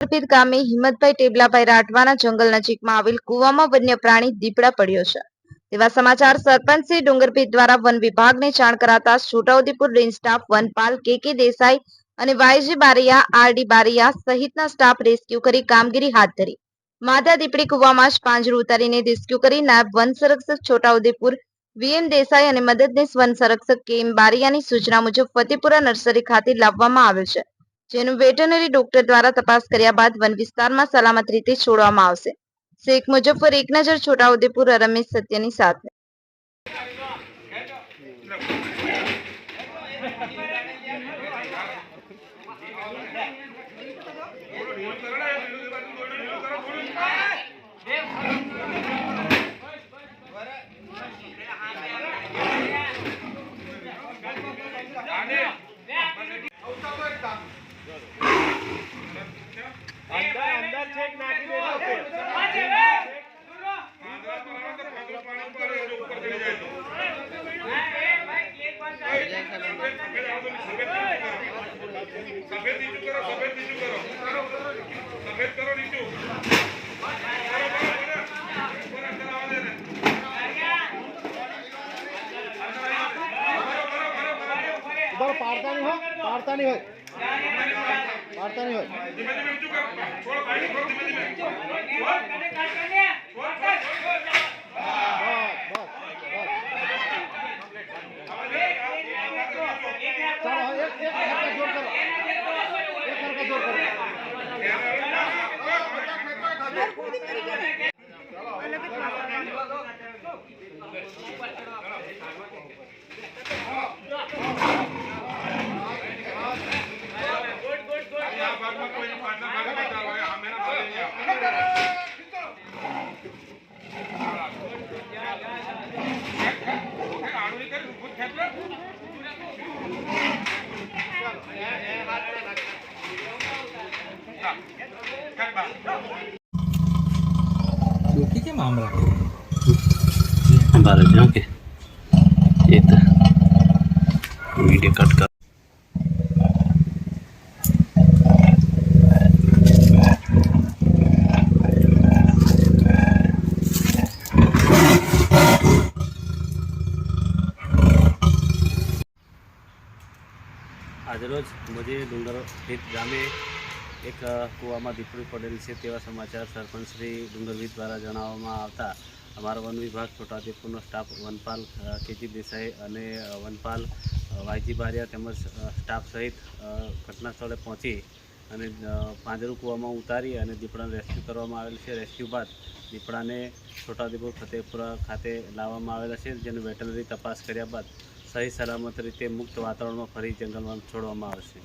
સમર્પિત ગામે હિંમતભાઈ ટેબલાભાઈ રાઠવાના જંગલ નજીકમાં આવેલ કુવામાં વન્ય પ્રાણી દીપડા પડ્યો છે. તેવા સમાચાર સરપંચ શ્રી ડુંગરભીત દ્વારા વન વિભાગને જાણ કરાતા છોટાઉદેપુર રેન્જ સ્ટાફ વનપાલ કે કે દેસાઈ અને વાયજી બારૈયા આરડી બારિયા સહિતના સ્ટાફ રેસ્ક્યુ કરી કામગીરી હાથ ધરી. માદા દીપડી કુવામાં જ પાંજરું ઉતારીને રેસ્ક્યુ કરી નાયબ વન સંરક્ષક છોટાઉદેપુર, વીએમ દેસાઈ અને મદદનીશ વન સંરક્ષક કે એમ બારિયાની સૂચના મુજબ ફતેપુરા નર્સરી ખાતે લાવવામાં આવ્યો છે. જેનું વેટરનરી ડોક્ટર દ્વારા તપાસ કર્યા બાદ વન વિસ્તારમાં સલામત રીતે છોડવામાં આવશે. શેખ મુજફ્ફર, એક નજર છોટાઉદેપુર, રમેશ સત્યની સાથે. અંદર અંદર છેક નાખી સફેદ નીચું કરો સફેદ નીચું કરો સફેદ કરો નીચું પાડતા નહીં હોય પાડતા નહીં હોય પાડતા નહીં હોય. ધીમે ધીમે ઊંચું કર છોડ પાણી છોડ ધીમે ધીમે છોડ બસ ચાલો. હવે એક એક હરકત જોર કરો એક આ ચાલ, ખેંચ બહાર. ડોકી કેમ આમ રાખે બરાબર છે ઓકે એ તો વિડીયો કટ કર આજરોજ મુજે ડુંગર હિત ગામે એક કૂવામાં દીપડું પડેલ છે તેવા સમાચાર સરપંચ શ્રી ડુંગરવીર દ્વારા જણાવવામાં આવતા. અમારો વન વિભાગ છોટાઉદેપુરનો સ્ટાફ વનપાલ કેજી દેસાઈ અને વનપાલ વાયજી બારિયા તેમજ સ્ટાફ સહિત ઘટના સ્થળે પહોંચી અને પાંજરું કૂવામાં ઉતારી અને દીપડાને રેસ્ક્યુ કરવામાં આવેલ છે. રેસ્ક્યુ બાદ દીપડાને છોટાઉદેપુર ફતેપુરા ખાતે લાવવામાં આવેલા છે, જેની વેટરનરી તપાસ કર્યા બાદ સહી સલામત રીતે મુક્ત વાતાવરણમાં ફરી જંગલમાં છોડવામાં આવશે.